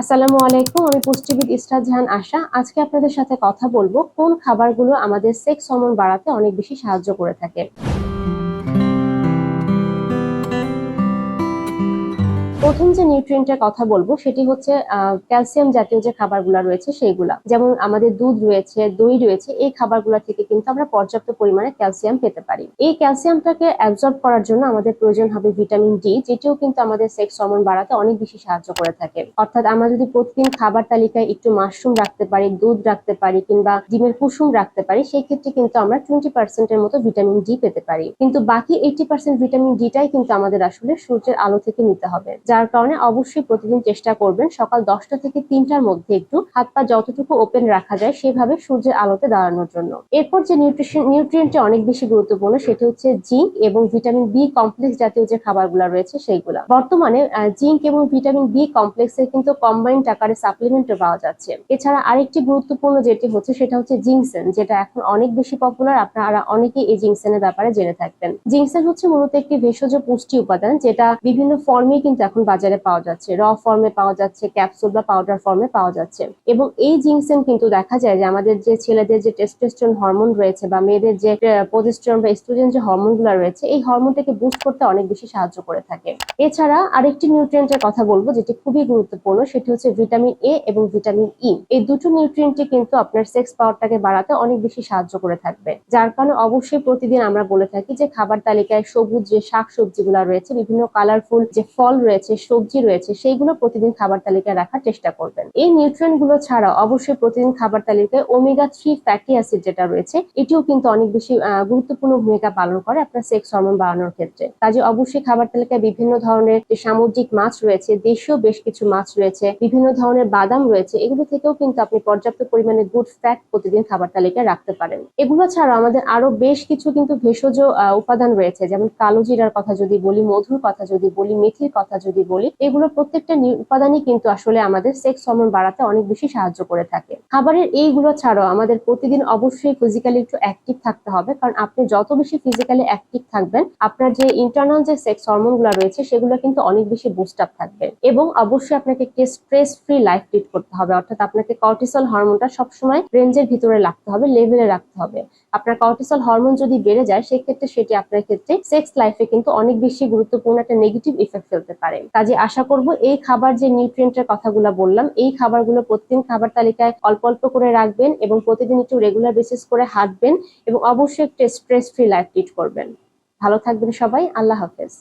আসসালামু আলাইকুম, আমি পুষ্টিবিদ ইসরাত জাহান আশা। আজকে আপনাদের সাথে কথা বলব কোন খাবারগুলো আমাদের সেক্স হরমোন বাড়াতে অনেক বেশি সাহায্য করে থাকে। প্রথম যে নিউট্রিয়েন্টের কথা বলব, সেটি হচ্ছে ক্যালসিয়াম জাতীয় যে খাবারগুলো রয়েছে সেইগুলা। যেমন আমাদের দুধ রয়েছে, দই রয়েছে, এই খাবারগুলো থেকে কিন্তু আমরা পর্যাপ্ত পরিমাণে ক্যালসিয়াম পেতে পারি। এই ক্যালসিয়ামটাকে অ্যাবজর্ব করার জন্য আমাদের প্রয়োজন হবে ভিটামিন ডি যেটিও কিন্তু আমাদের সেক্স হরমোন বাড়াতে অনেক বেশি সাহায্য করে থাকে। অর্থাৎ আমরা যদি প্রতিদিন খাবার তালিকায় একটু মাশরুম রাখতে পারি, দুধ রাখতে পারি, কিংবা ডিমের কুসুম রাখতে পারি, সেই ক্ষেত্রে কিন্তু আমরা টোয়েন্টি পার্সেন্টের মতো ভিটামিন ডি পেতে পারি। কিন্তু বাকি এইটি পার্সেন্ট ভিটামিন ডিটাই কিন্তু আমাদের আসলে সূর্যের আলো থেকে নিতে হবে। যার কারণে অবশ্যই প্রতিদিন চেষ্টা করবেন সকাল দশটা থেকে তিনটার মধ্যে একটু হাত পা যতটুকু ওপেন রাখা যায় সেভাবে সূর্যের আলোতে দাঁড়ানোর জন্য। এরপর যে নিউট্রিশন নিউট্রিয়েন্টটি অনেক বেশি গুরুত্বপূর্ণ সেটি হচ্ছে জিঙ্ক এবং ভিটামিন বি কমপ্লেক্স জাতীয় যে খাবারগুলো রয়েছে সেইগুলা। বর্তমানে জিঙ্ক এবং ভিটামিন বি কমপ্লেক্সের কিন্তু কম্বাইন্ড আকারে সাপ্লিমেন্টও পাওয়া যাচ্ছে। এছাড়া আরেকটি গুরুত্বপূর্ণ যেটি হচ্ছে সেটা হচ্ছে জিংসেন যেটা এখন অনেক বেশি পপুলার আপনারা অনেকেই এই জিংসেনের ব্যাপারে জেনে থাকবেন। জিংসেন হচ্ছে মূলত একটি ভেষজ পুষ্টি উপাদান, যেটা বিভিন্ন ফর্মে কিন্তু এখন বাজারে পাওয়া যাচ্ছে। র ফর্মে পাওয়া যাচ্ছে ক্যাপসুল বা পাউডার ফর্মে পাওয়া যাচ্ছে। এবং এই জিংসেন কিন্তু দেখা যায় যে আমাদের যে ছেলেদের যে টেস্টোস্টেরন হরমোন রয়েছে বা মেয়েদের যে প্রজেস্টেরন বা এস্ট্রোজেন যে হরমোনগুলো রয়েছে, এই হরমোনটাকে বুস্ট করতে অনেক বেশি সাহায্য করে থাকে। এছাড়া আরেকটি নিউট্রিয়েন্টের কথা বলব যেটি খুবই গুরুত্বপূর্ণ, সেটি হচ্ছে ভিটামিন এ এবং ভিটামিন ই এই দুটো নিউট্রিয়েন্টই কিন্তু আপনার সেক্স পাওয়ারটাকে বাড়াতে অনেক বেশি সাহায্য করে থাকবে। যার কারণে অবশ্যই প্রতিদিন আমরা বলে থাকি যে খাবার তালিকায় সবুজ যে শাক সবজিগুলো রয়েছে, বিভিন্ন কালারফুল যে ফল রয়েছে সবজি রয়েছে, সেইগুলো প্রতিদিন খাবার তালিকায় রাখার চেষ্টা করবেন। এই নিউট্রিয়েন্টগুলো ছাড়া অবশ্যই প্রতিদিন খাবার তালিকায় ওমেগা থ্রি ফ্যাটি অ্যাসিড যেটা রয়েছে, এটিও কিন্তু অনেক বেশি গুরুত্বপূর্ণ ভূমিকা পালন করে আপনার সেক্স হরমোন বাড়ানোর ক্ষেত্রে। কাজে অবশ্যই খাবার তালিকায় বিভিন্ন ধরনের যে সামুদ্রিক মাছ রয়েছে, দেশীয় বেশ কিছু মাছ রয়েছে, বিভিন্ন ধরনের বাদাম রয়েছে, এগুলো থেকেও কিন্তু আপনি পর্যাপ্ত পরিমাণে গুড ফ্যাট প্রতিদিন খাবার তালিকায় রাখতে পারেন। এগুলো ছাড়া আমাদের আরও বেশ কিছু কিন্তু ভেষজ উপাদান রয়েছে, যেমন কালো জিরার কথা যদি বলি, মধুর কথা যদি বলি, মেথির কথা যদি বলি, এগুলো প্রত্যেকটা উপাদানই কিন্তু আসলে আমাদের সেক্স হরমোন বাড়াতে অনেক বেশি সাহায্য করে থাকে। খাবারের এইগুলো ছাড়াও আমাদের প্রতিদিন অবশ্যই ফিজিক্যালি একটু অ্যাক্টিভ থাকতে হবে, কারণ আপনি যত বেশি ফিজিক্যালি অ্যাক্টিভ থাকবেন, আপনার যে ইন্টারনাল যে সেক্স হরমোনগুলো রয়েছে, সেগুলো কিন্তু অনেক বেশি বুস্ট আপ থাকবে। এবং অবশ্যই আপনাকে একটি স্ট্রেস ফ্রি লাইফ লিড করতে হবে, অর্থাৎ আপনাকে কর্টিসল হরমোনটা সবসময় রেঞ্জের ভিতরে রাখতে হবে লেভেলে রাখতে হবে। আপনার কর্টিসল হরমোন যদি বেড়ে যায়, সেক্ষেত্রে সেটি আপনার ক্ষেত্রে সেক্স লাইফে কিন্তু অনেক বেশি গুরুত্বপূর্ণ একটা নেগেটিভ ইফেক্ট ফেলতে পারে। কাজে আশা করব এই খাবার যে নিউট্রিয়েন্টের কথাগুলো বললাম, এই খাবারগুলো প্রতিদিন খাবার তালিকায় অল্প অল্প করে রাখবেন এবং প্রতিদিন একটু রেগুলার বেসিস করে হাঁটবেন এবং অবশ্যই একটু স্ট্রেস ফ্রি লাইফ লিড করবেন। ভালো থাকবেন সবাই, আল্লাহ হাফেজ।